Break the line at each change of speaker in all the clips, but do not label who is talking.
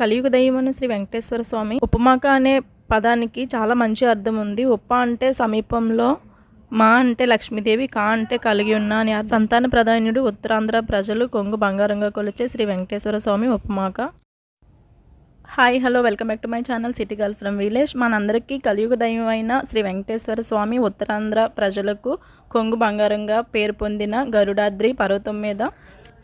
కలియుగ దైవమైన శ్రీ వెంకటేశ్వర స్వామి. ఉపమాక అనే పదానికి చాలా మంచి అర్థం ఉంది. ఉప అంటే సమీపంలో మా అంటే లక్ష్మీదేవి కా అంటే కలిగి ఉన్న అని సంతాన ప్రధానుడు ఉత్తరాంధ్ర ప్రజలు కొంగు బంగారంగా కొలిచే Shri Venkateshwara Swami Upamaka. Hi hello welcome back to my channel city girl from village. మనందరికీ కలియుగ దైవమైన శ్రీ వెంకటేశ్వర స్వామి ఉత్తరాంధ్ర ప్రజలకు కొంగు బంగారంగా పేరు పొందిన గరుడాద్రి పర్వతం మీద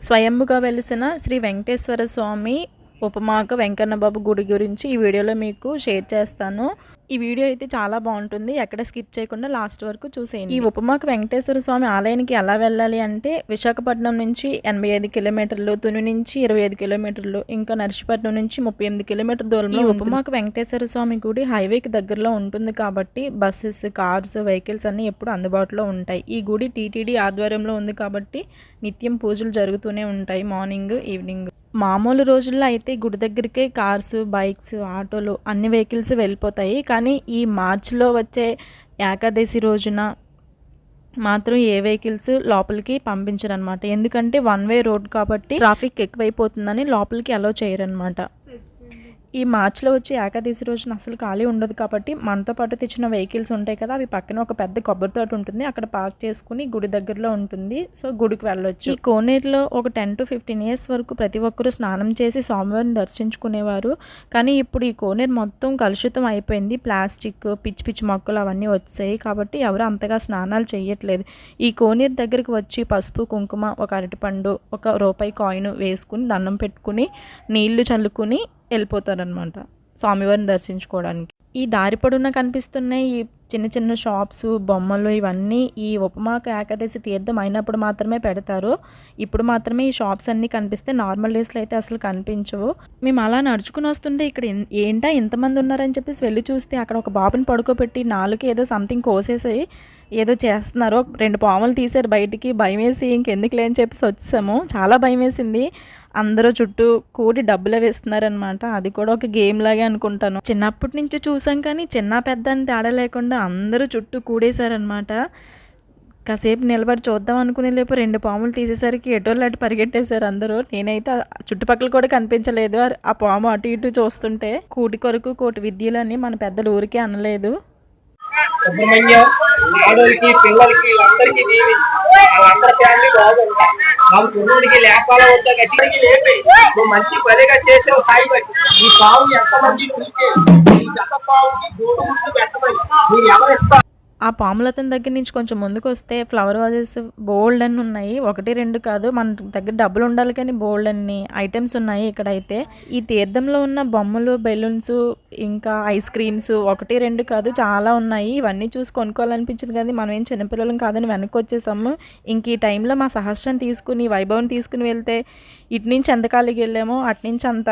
స్వయంభుగా వెలిసిన శ్రీ వెంకటేశ్వర స్వామి ఉపమాక వెంకన్న బాబు గుడి గురించి ఈ వీడియోలో మీకు షేర్ చేస్తాను. ఈ వీడియో అయితే చాలా బాగుంటుంది. ఎక్కడ స్కిప్ చేయకుండా లాస్ట్ వరకు చూసేయండి. ఈ ఉపమాక వెంకటేశ్వర స్వామి ఆలయానికి ఎలా వెళ్ళాలి అంటే విశాఖపట్నం నుంచి ఎనభై ఐదు కిలోమీటర్లు తుని నుంచి ఇరవై ఐదు కిలోమీటర్లు ఇంకా నర్సీపట్నం నుంచి ముప్పై ఎనిమిది కిలోమీటర్ దూరంలో ఉపమాక వెంకటేశ్వర స్వామి గుడి హైవేకి దగ్గరలో ఉంటుంది కాబట్టి బస్సెస్ కార్స్ వెహికల్స్ అన్నీ ఎప్పుడు అందుబాటులో ఉంటాయి. ఈ గుడి టీటీడీ ఆధ్వర్యంలో ఉంది కాబట్టి నిత్యం పూజలు జరుగుతూనే ఉంటాయి మార్నింగ్ ఈవినింగ్. మామూలు రోజుల్లో అయితే గుడి దగ్గరికే కార్స్ బైక్స్ ఆటోలు అన్ని వెహికల్స్ వెళ్ళిపోతాయి. కానీ ఈ మార్చిలో వచ్చే ఏకాదశి రోజున మాత్రం ఏ వెహికల్స్ లోపలికి పంపించరు అనమాట ఎందుకంటే వన్ వే రోడ్ కాబట్టి ట్రాఫిక్ ఎక్కువైపోతుందని లోపలికి అలో చేయరనమాట ఈ మార్చిలో వచ్చి ఏకాదశి రోజున అసలు ఖాళీ ఉండదు కాబట్టి మనతో పాటు తెచ్చిన వెహికల్స్ ఉంటాయి కదా అవి పక్కన ఒక పెద్ద కొబ్బరి తోట ఉంటుంది. అక్కడ పార్క్ చేసుకుని గుడి దగ్గరలో ఉంటుంది. సో గుడికి వెళ్ళొచ్చు. ఈ కోనేరులో ఒక టెన్ టు ఫిఫ్టీన్ ఇయర్స్ వరకు ప్రతి ఒక్కరూ స్నానం చేసి స్వామివారిని దర్శించుకునేవారు. కానీ ఇప్పుడు ఈ కోనేరు మొత్తం కలుషితం అయిపోయింది. ప్లాస్టిక్ పిచ్చి పిచ్చి మొక్కలు అవన్నీ వచ్చాయి కాబట్టి ఎవరు అంతగా స్నానాలు చేయట్లేదు ఈ కోనేరు దగ్గరికి వచ్చి పసుపు కుంకుమ ఒక అరటిపండు ఒక రూపాయి కాయిన్ వేసుకుని దండం పెట్టుకుని నీళ్ళు చల్లుకుని వెళ్ళిపోతారనమాట స్వామివారిని దర్శించుకోవడానికి. ఈ దారి పొడున కనిపిస్తున్న ఈ చిన్న చిన్న షాప్స్ బొమ్మలు ఇవన్నీ ఈ ఉపమాక ఏకాదశి తీర్థం అయినప్పుడు మాత్రమే పెడతారు. ఇప్పుడు మాత్రమే ఈ షాప్స్ అన్నీ కనిపిస్తే నార్మల్ డేస్లో అయితే అసలు కనిపించవు. మేము అలా నడుచుకుని వస్తుంటే ఇక్కడ ఏంటా ఇంతమంది ఉన్నారని చెప్పేసి వెళ్ళి చూస్తే అక్కడ ఒక బాబుని పడుకోబెట్టి నాలుగు ఏదో సంథింగ్ కోసేసి ఏదో చేస్తున్నారు రెండు పాములు తీసారు బయటికి భయం వేసి ఇంకెందుకులే అని చెప్పేసి వచ్చేసాము. చాలా భయం వేసింది అందరూ చుట్టూ కూడి డబ్బులే వేస్తున్నారనమాట అది కూడా ఒక గేమ్ లాగే అనుకుంటాను. చిన్నప్పటి నుంచి చూసాం కానీ చిన్న పెద్ద అని తేడా లేకుండా అందరూ చుట్టూ కూడేశారనమాట కాసేపు నిలబడి చూద్దాం అనుకునే లేపు రెండు పాములు తీసేసరికి ఎటోళ్ళు అటు పరిగెట్టేశారు అందరూ. నేనైతే చుట్టుపక్కల కూడా కనిపించలేదు. ఆ- పాము అటు ఇటు చూస్తుంటే కూటి కొరకు కోటి విద్యలు అని మన పెద్దలు ఊరికే అనలేదు.
సుబ్రహ్మణ్యం ఆడోళ్ళకి పిల్లలకి వీళ్ళందరికీ దీవి. వాళ్ళందరి ఫ్యామిలీ బాగుంటాయి మాకు కుర్రుడికి లేపాల వద్ద గట్టికి లేపి. నువ్వు మంచి పనిగా చేసావు సాయి బట్టి ఈ పావు ఎంతమంది ఉంటే ఈ గత పావుకి గోడు పెట్టమని. మీరు ఎవరిస్తారు
ఆ పాములతన్ దగ్గర నుంచి కొంచెం ముందుకు వస్తే ఫ్లవర్ వాజెస్ బోల్డ్ అని ఉన్నాయి. ఒకటి రెండు కాదు మన దగ్గర డబ్బులు ఉండాలి కానీ బోల్డ్ అన్ని ఐటమ్స్ ఉన్నాయి ఇక్కడైతే. ఈ తీర్థంలో ఉన్న బొమ్మలు బెలూన్స్ ఇంకా ఐస్ క్రీమ్స్ ఒకటి రెండు కాదు చాలా ఉన్నాయి. ఇవన్నీ చూసి కొనుక్కోవాలనిపించింది కానీ మనం ఏం చిన్నపిల్లలం కాదని వెనక్కి వచ్చేసాము. ఇంక ఈ టైంలో మా సహస్రం తీసుకుని వైభవం తీసుకుని వెళ్తే ఇటు నుంచి ఎంత ఖాళీకి వెళ్ళామో అటు నుంచి అంత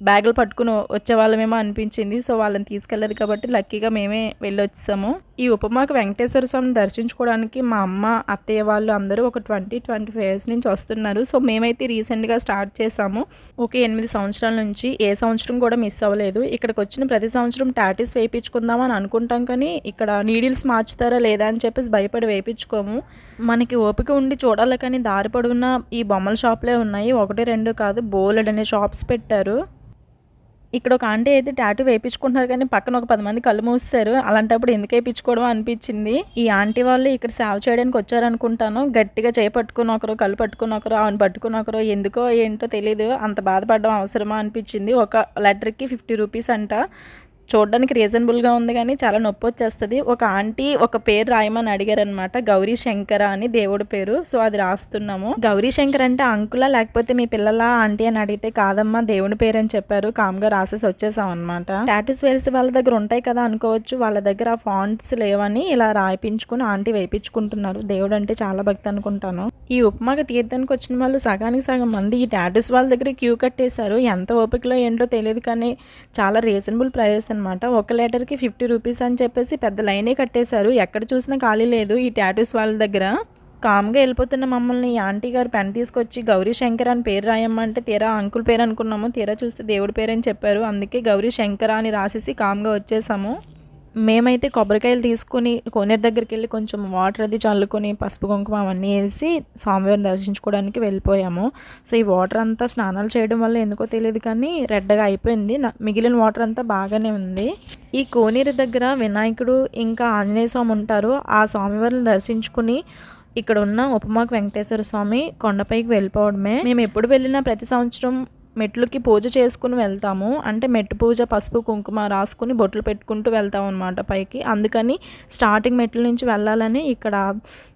బ్యాగులు పట్టుకుని వచ్చే వాళ్ళమేమో అనిపించింది. సో వాళ్ళని తీసుకెళ్ళదు కాబట్టి లక్కీగా మేమే వెళ్ళి వచ్చేసాము ఈ ఉపమాకు వెంకటేశ్వర స్వామిని దర్శించుకోవడానికి మా అమ్మ అత్తయ్య వాళ్ళు అందరూ ఒక ట్వంటీ ట్వంటీ ఫైవ్ ఇయర్స్ నుంచి వస్తున్నారు. సో మేమైతే రీసెంట్గా స్టార్ట్ చేసాము. ఒక ఎనిమిది సంవత్సరాల నుంచి ఏ సంవత్సరం కూడా మిస్ అవ్వలేదు. ఇక్కడికి వచ్చిన ప్రతి సంవత్సరం టాటూస్ వేయించుకుందామని అనుకుంటాం కానీ ఇక్కడ నీడిల్స్ మార్చుతారా లేదా అని చెప్పేసి భయపడి వేయించుకోము. మనకి ఓపిక ఉండి చూడాలి కానీ దారి పొడవునా ఈ బొమ్మల షాప్లే ఉన్నాయి. ఒకటి రెండు కాదు బోలెడ్ అనే షాప్స్ పెట్టారు. ఇక్కడ ఒక ఆంటీ అయితే టాటూ వేయించుకుంటున్నారు కానీ పక్కన ఒక పది మంది కళ్ళు మూస్తారు. అలాంటప్పుడు ఎందుకు వేయించుకోవడం అనిపించింది? ఈ ఆంటీ వాళ్ళు ఇక్కడ సేవ చేయడానికి వచ్చారనుకుంటాను. గట్టిగా చేయి పట్టుకుని ఒకరు కళ్ళు పట్టుకుని ఒకరు ఆమెను పట్టుకుని ఒకరు ఎందుకో ఏంటో తెలియదు అంత బాధపడడం అవసరమా అనిపించింది. ఒక లెటర్కి ఫిఫ్టీ రూపీస్ అంట. చూడడానికి రీజనబుల్గా ఉంది కానీ చాలా నొప్పి వచ్చేస్తుంది. ఒక ఆంటీ ఒక పేరు రాయమని అడిగారనమాట. గౌరీ శంకర అని దేవుడి పేరు. సో అది రాస్తున్నాము. గౌరీ శంకర్ అంటే అంకులా? లేకపోతే మీ పిల్లల ఆంటీ అని అడిగితే కాదమ్మా దేవుడి పేరు అని చెప్పారు. కామ్గా రాసేసి వచ్చేసాం అనమాట టాటూస్ వేల్స్ వాళ్ళ దగ్గర ఉంటాయి కదా అనుకోవచ్చు. వాళ్ళ దగ్గర ఆ ఫాంట్స్ లేవని ఇలా రాయిపించుకుని ఆంటీ వేయించుకుంటున్నారు దేవుడు అంటే చాలా భక్తి అనుకుంటాను. ఈ ఉపమాగ తీర్థానికి వచ్చిన వాళ్ళు సగానికి సగం మంది ఈ టాటూస్ వాళ్ళ దగ్గర క్యూ కట్టేశారు. ఎంత ఓపికలో ఏంటో తెలియదు కానీ చాలా రీజనబుల్ ప్రైజెస్ అనమాట ఒక లీటర్కి ఫిఫ్టీ రూపీస్ అని చెప్పేసి పెద్ద లైనే కట్టేశారు. ఎక్కడ చూసినా ఖాళీ లేదు ఈ టాటూస్ వాళ్ళ దగ్గర. కామ్గా వెళ్ళిపోతున్న మమ్మల్ని ఈ ఆంటీ గారు పెన్ తీసుకొచ్చి గౌరీ శంకర్ అని పేరు రాయమ్మంటే తీరా అంకుల్ పేరు అనుకున్నాము. తీరా చూస్తే దేవుడి పేరు అని చెప్పారు. అందుకే గౌరీ శంకర అని రాసేసి కామ్గా వచ్చేసాము. మేమైతే కొబ్బరికాయలు తీసుకుని కోనేరు దగ్గరికి వెళ్ళి కొంచెం వాటర్ అది చల్లుకొని పసుపు కుంకుమ అవన్నీ వేసి స్వామివారిని దర్శించుకోవడానికి వెళ్ళిపోయాము. సో ఈ వాటర్ అంతా స్నానాలు చేయడం వల్ల ఎందుకో తెలియదు కానీ రెడ్గా అయిపోయింది. మిగిలిన వాటర్ అంతా బాగానే ఉంది. ఈ కోనేరు దగ్గర వినాయకుడు ఇంకా ఆంజనేయ స్వామి ఉంటారు. ఆ స్వామివారిని దర్శించుకుని ఇక్కడ ఉన్న ఉపమాకు వెంకటేశ్వర స్వామి కొండపైకి వెళ్ళిపోవడమే. మేము ఎప్పుడు వెళ్ళినా ప్రతి సంవత్సరం మెట్లుకి పూజ చేసుకుని వెళ్తాము. అంటే మెట్టు పూజ పసుపు కుంకుమ రాసుకుని బొట్లు పెట్టుకుంటూ వెళ్తాం అనమాట పైకి. అందుకని స్టార్టింగ్ మెట్ల నుంచి వెళ్ళాలని ఇక్కడ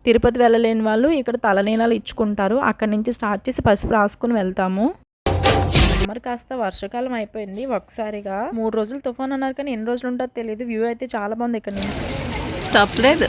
తిరుపతి వెళ్ళలేని వాళ్ళు ఇక్కడ తలనీలాలు ఇచ్చుకుంటారు. అక్కడి నుంచి స్టార్ట్ చేసి పసుపు రాసుకుని వెళ్తాము. సమ్మర్ కాస్త వర్షాకాలం అయిపోయింది ఒకసారిగా మూడు రోజులు తుఫాన్ అన్నారు కానీ ఎన్ని రోజులు ఉంటుందో తెలియదు వ్యూ అయితే చాలా బాగుంది ఇక్కడ నుంచి.
తప్పలేదు.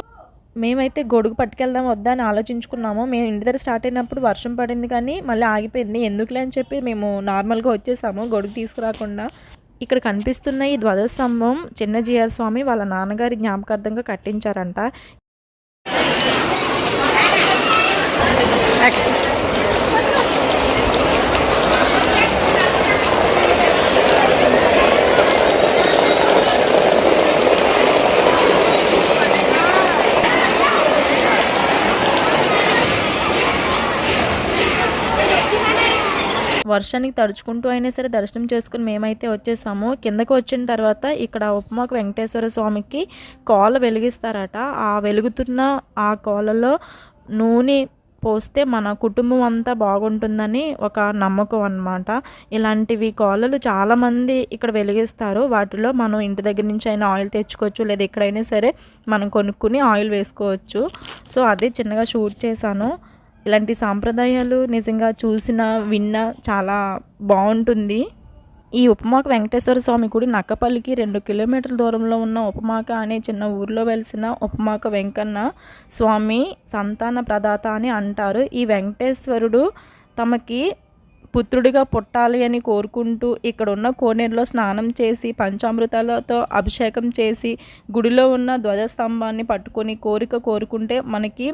మేమైతే గొడుగు పట్టుకెళ్దాం వద్దా అని ఆలోచించుకున్నాము. మేము ఇంటి దగ్గర స్టార్ట్ అయినప్పుడు వర్షం పడింది కానీ మళ్ళీ ఆగిపోయింది. ఎందుకులే అని చెప్పి మేము నార్మల్గా వచ్చేసాము గొడుగు తీసుకురాకుండా. ఇక్కడ కనిపిస్తున్న ఈ ధ్వజస్తంభం చిన్న స్వామి వాళ్ళ నాన్నగారి జ్ఞాపకార్థంగా కట్టించారంట. వర్షానికి తడుచుకుంటూ అయినా సరే దర్శనం చేసుకుని మేమైతే వచ్చేసాము. కిందకు వచ్చిన తర్వాత ఇక్కడ ఉపమాకు వెంకటేశ్వర స్వామికి కోల వెలిగిస్తారట. ఆ వెలుగుతున్న ఆ కోలలో నూనె పోస్తే మన కుటుంబం అంతా బాగుంటుందని ఒక నమ్మకం అన్నమాట. ఇలాంటివి కోలలు చాలామంది ఇక్కడ వెలిగిస్తారు. వాటిలో మనం ఇంటి దగ్గర నుంచి అయినా ఆయిల్ తెచ్చుకోవచ్చు లేదా ఎక్కడైనా సరే మనం కొనుక్కుని ఆయిల్ వేసుకోవచ్చు. సో అదే చిన్నగా షూట్ చేశాను. ఇలాంటి సాంప్రదాయాలు నిజంగా చూసిన విన్నా చాలా బాగుంటుంది. ఈ ఉపమాక వెంకటేశ్వర స్వామి గుడి నక్కపల్లికి రెండు కిలోమీటర్ల దూరంలో ఉన్న ఉపమాక అనే చిన్న ఊర్లో వెలిసిన ఉపమాక వెంకన్న స్వామి సంతాన ప్రదాత అని అంటారు. ఈ వెంకటేశ్వరుడు తమకి పుత్రుడిగా పుట్టాలి అని కోరుకుంటూ ఇక్కడ ఉన్న కోనేరులో స్నానం చేసి పంచామృతాలతో అభిషేకం చేసి గుడిలో ఉన్న ధ్వజస్తంభాన్ని పట్టుకొని కోరిక కోరుకుంటే మనకి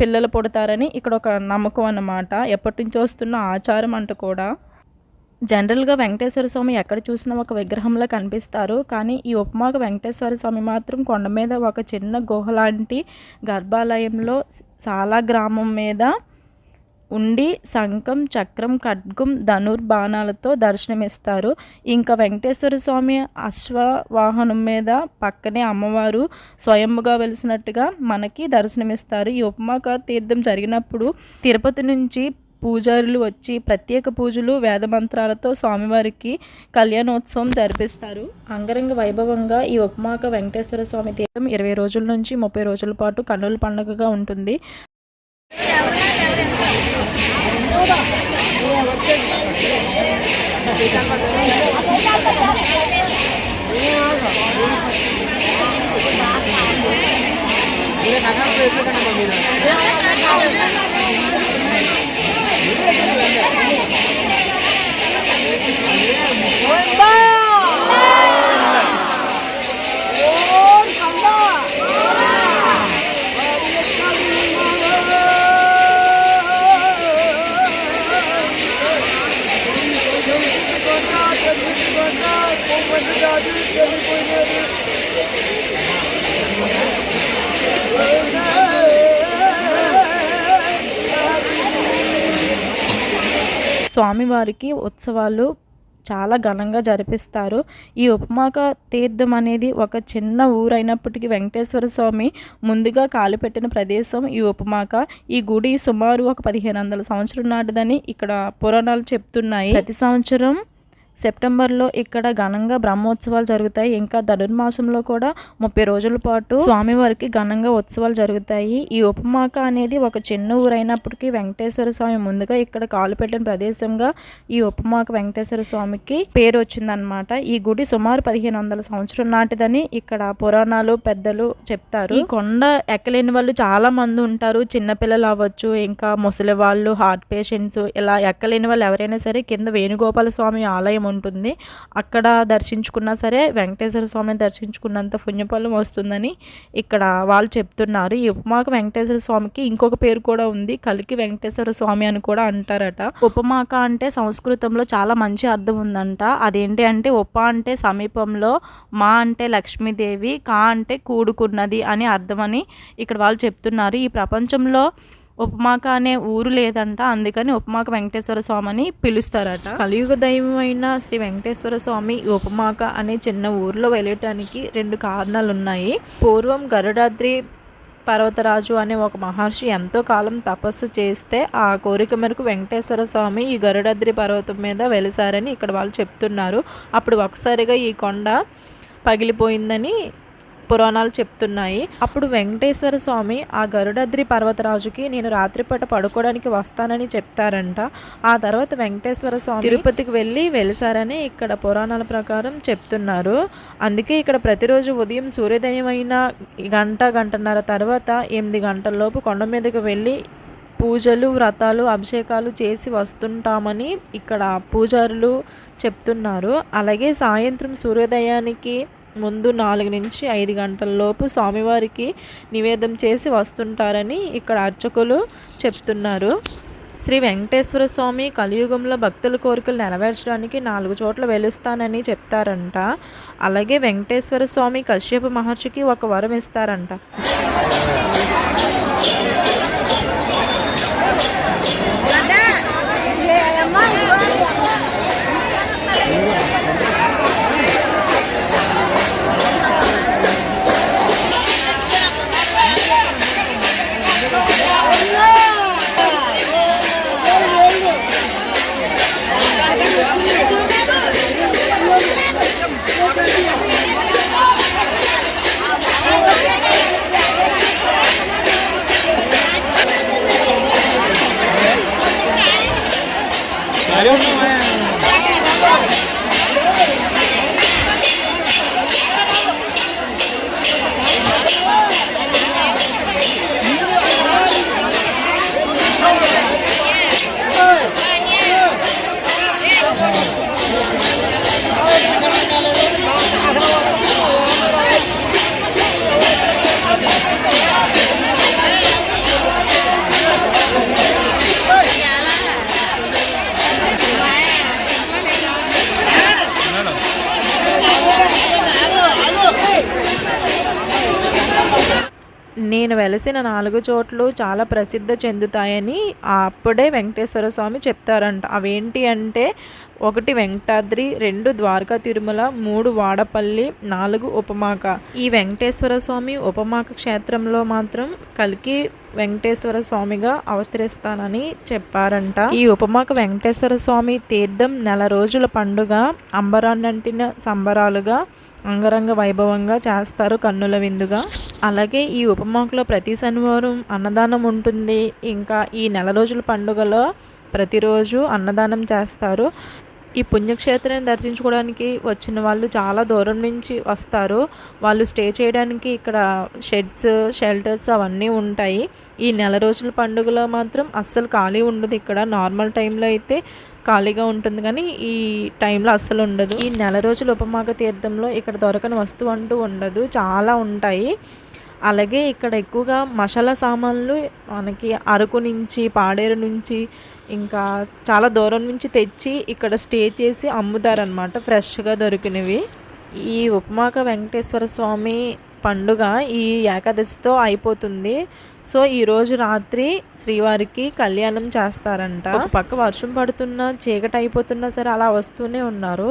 పిల్లలు పుడతారని ఇక్కడ ఒక నమ్మకం అన్నమాట. ఎప్పటి నుంచి వస్తున్న ఆచారం అంట కూడా. జనరల్గా వెంకటేశ్వర స్వామి ఎక్కడ చూసినా ఒక విగ్రహంలో కనిపిస్తారు. కానీ ఈ ఉపమాకు వెంకటేశ్వర స్వామి మాత్రం కొండ మీద ఒక చిన్న గుహ లాంటి గర్భాలయంలో చాలా గ్రామం మీద ఉండి శంఖం చక్రం ఖడ్గం ధనుర్బాణాలతో దర్శనమిస్తారు. ఇంకా వెంకటేశ్వర స్వామి అశ్వవాహనం మీద పక్కనే అమ్మవారు స్వయంగా వెలిసినట్టుగా మనకి దర్శనమిస్తారు. ఈ ఉపమాక తీర్థం జరిగినప్పుడు తిరుపతి నుంచి పూజారులు వచ్చి ప్రత్యేక పూజలు వేదమంత్రాలతో స్వామివారికి కళ్యాణోత్సవం జరిపిస్తారు. అంగరంగ వైభవంగా ఈ ఉపమాక వెంకటేశ్వర స్వామి తీర్థం ఇరవై రోజుల నుంచి ముప్పై రోజుల పాటు కన్నుల పండుగగా ఉంటుంది. 五点，五点，五点，五点。స్వామివారికి ఉత్సవాలు చాలా ఘనంగా జరిపిస్తారు. ఈ ఉపమాక తీర్థం అనేది ఒక చిన్న ఊరైనప్పటికీ వెంకటేశ్వర స్వామి ముందుగా కాలుపెట్టిన ప్రదేశం ఈ ఉపమాక. ఈ గుడి సుమారు ఒక పదిహేను వందల సంవత్సరం నాటిదని ఇక్కడ పురాణాలు చెప్తున్నాయి. ప్రతి సంవత్సరం
సెప్టెంబర్లో ఇక్కడ ఘనంగా బ్రహ్మోత్సవాలు జరుగుతాయి. ఇంకా ధనుర్మాసంలో కూడా ముప్పై రోజుల పాటు స్వామివారికి ఘనంగా ఉత్సవాలు జరుగుతాయి. ఈ ఉపమాక అనేది ఒక చిన్న ఊరైనప్పటికీ వెంకటేశ్వర స్వామి ముందుగా ఇక్కడ కాలు పెట్టిన ప్రదేశంగా ఈ ఉపమాక వెంకటేశ్వర స్వామికి పేరు వచ్చిందనమాట ఈ గుడి సుమారు పదిహేను వందల సంవత్సరం నాటిదని ఇక్కడ పురాణాలు పెద్దలు చెప్తారు. ఈ కొండ ఎక్కలేని వాళ్ళు చాలా మంది ఉంటారు. చిన్నపిల్లలు అవ్వచ్చు ఇంకా ముసలి వాళ్ళు హార్ట్ పేషెంట్స్ ఇలా ఎక్కలేని వాళ్ళు ఎవరైనా సరే కింద వేణుగోపాల స్వామి ఆలయం ఉంటుంది. అక్కడ దర్శించుకున్నా సరే వెంకటేశ్వర స్వామిని దర్శించుకున్నంత పుణ్యఫలం వస్తుందని ఇక్కడ వాళ్ళు చెప్తున్నారు. ఈ ఉపమాక వెంకటేశ్వర స్వామికి ఇంకొక పేరు కూడా ఉంది. కలికి వెంకటేశ్వర స్వామి అని కూడా అంటారట. ఉపమాక అంటే సంస్కృతంలో చాలా మంచి అర్థం ఉందంట. అదేంటి అంటే ఉప అంటే సమీపంలో మా అంటే లక్ష్మీదేవి కా అంటే కూడుకున్నది అని అర్థమని ఇక్కడ వాళ్ళు చెప్తున్నారు. ఈ ప్రపంచంలో ఉపమాక అనే ఊరు లేదంట. అందుకని ఉపమాక వెంకటేశ్వర స్వామి అని పిలుస్తారట. కలియుగ దైవమైన శ్రీ వెంకటేశ్వర స్వామి ఈ ఉపమాక అనే చిన్న ఊరిలో వెళ్ళటానికి రెండు కారణాలు ఉన్నాయి పూర్వం గరుడాద్రి పర్వతరాజు అనే ఒక మహర్షి ఎంతో కాలం తపస్సు చేస్తే ఆ కోరిక మేరకు వెంకటేశ్వర స్వామి ఈ గరుడాద్రి పర్వతం మీద వెలిసారని ఇక్కడ వాళ్ళు చెప్తున్నారు. అప్పుడు ఒకసారిగా ఈ కొండ పగిలిపోయిందని పురాణాలు చెప్తున్నాయి. అప్పుడు వెంకటేశ్వర స్వామి ఆ గరుడద్రి పర్వతరాజుకి నేను రాత్రిపూట పడుకోవడానికి వస్తానని చెప్తారంట. ఆ తర్వాత వెంకటేశ్వర స్వామి తిరుపతికి వెళ్ళి వెలిసారని ఇక్కడ పురాణాల ప్రకారం చెప్తున్నారు. అందుకే ఇక్కడ ప్రతిరోజు ఉదయం సూర్యోదయం అయిన గంట గంటన్నర తర్వాత ఎనిమిది గంటల్లోపు కొండ మీదకి వెళ్ళి పూజలు వ్రతాలు అభిషేకాలు చేసి వస్తుంటామని ఇక్కడ పూజారులు చెప్తున్నారు. అలాగే సాయంత్రం సూర్యోదయానికి ముందు నాలుగు నుంచి ఐదు గంటల లోపు స్వామివారికి నివేదం చేసి వస్తుంటారని ఇక్కడ అర్చకులు చెప్తున్నారు. శ్రీ వెంకటేశ్వర స్వామి కలియుగంలో భక్తుల కోరికలు నెరవేర్చడానికి నాలుగు చోట్ల వెలుస్తానని చెప్తారంట. అలాగే వెంకటేశ్వర స్వామి కశ్యప మహర్షికి ఒక వరం ఇస్తారంట. ありがと。నేను వెలసిన నాలుగు చోట్లు చాలా ప్రసిద్ధి చెందుతాయని అప్పుడే వెంకటేశ్వర స్వామి చెప్తారంట. అవేంటి అంటే ఒకటి వెంకటాద్రి రెండు ద్వారకా తిరుమల మూడు వాడపల్లి నాలుగు ఉపమాక. ఈ వెంకటేశ్వర స్వామి ఉపమాక క్షేత్రంలో మాత్రం కలికి వెంకటేశ్వర స్వామిగా అవతరిస్తానని చెప్పారంట. ఈ ఉపమాక వెంకటేశ్వర స్వామి తీర్థం నెల రోజుల పండుగ అంబరాన్నంటిన సంబరాలుగా అంగరంగ వైభవంగా చేస్తారు కన్నుల విందుగా. అలాగే ఈ ఉపమాకలో ప్రతి శనివారం అన్నదానం ఉంటుంది. ఇంకా ఈ నెల రోజుల పండుగలో ప్రతిరోజు అన్నదానం చేస్తారు. ఈ పుణ్యక్షేత్రాన్ని దర్శించుకోవడానికి వచ్చిన వాళ్ళు చాలా దూరం నుంచి వస్తారు. వాళ్ళు స్టే చేయడానికి ఇక్కడ షెడ్స్ షెల్టర్స్ అవన్నీ ఉంటాయి. ఈ నెల రోజుల పండుగలో మాత్రం అస్సలు ఖాళీ ఉండదు. ఇక్కడ నార్మల్ టైంలో అయితే ఖాళీగా ఉంటుంది కానీ ఈ టైంలో అస్సలు ఉండదు. ఈ నెల రోజుల ఉపమాక తీర్థంలో ఇక్కడ దొరకని వస్తువు అంటూ ఉండదు. చాలా ఉంటాయి. అలాగే ఇక్కడ ఎక్కువగా మసాలా సామాన్లు మనకి అరకు నుంచి పాడేరు నుంచి ఇంకా చాలా దూరం నుంచి తెచ్చి ఇక్కడ స్టే చేసి అమ్ముతారనమాట ఫ్రెష్గా దొరికినవి. ఈ ఉపమాక వెంకటేశ్వర స్వామి పండుగ ఈ ఏకాదశితో అయిపోతుంది. సో ఈ రోజు రాత్రి శ్రీవారికి కళ్యాణం చేస్తారంట. ఒక పక్క వర్షం పడుతున్నా చీకటి అయిపోతున్నా సరే అలా వస్తూనే ఉన్నారు.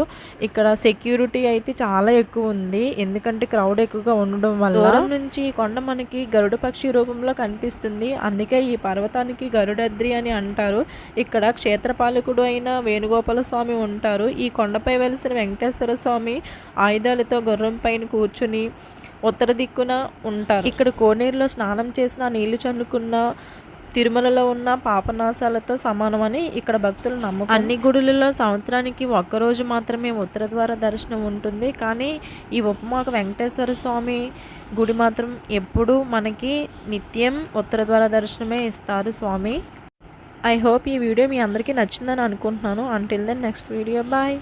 ఇక్కడ సెక్యూరిటీ అయితే చాలా ఎక్కువ ఉంది. ఎందుకంటే క్రౌడ్ ఎక్కువగా ఉండడం వల్ల దూరం నుంచి ఈ కొండ మనకి గరుడ పక్షి రూపంలో కనిపిస్తుంది. అందుకే ఈ పర్వతానికి గరుడద్రి అని అంటారు. ఇక్కడ క్షేత్రపాలకుడు అయిన వేణుగోపాల స్వామి ఉంటారు. ఈ కొండపై వెలిసిన వెంకటేశ్వర స్వామి ఆయుధాలతో గుర్రం పైన కూర్చుని ఉత్తర దిక్కున ఉంటారు. ఇక్కడ కోనేరులో స్నానం చేసిన నీళ్ళు చల్లుకున్న తిరుమలలో ఉన్న పాపనాశాలతో సమానమని ఇక్కడ భక్తులు నమ్మకం అన్ని గుడులలో సంవత్సరానికి ఒక్కరోజు మాత్రమే ఉత్తర ద్వార దర్శనం ఉంటుంది. కానీ ఈ ఉపమాక వెంకటేశ్వర స్వామి గుడి మాత్రం ఎప్పుడూ మనకి నిత్యం ఉత్తర ద్వార దర్శనమే ఇస్తారు స్వామి. ఐ హోప్ ఈ వీడియో మీ అందరికీ నచ్చిందని అనుకుంటున్నాను. Until then next video bye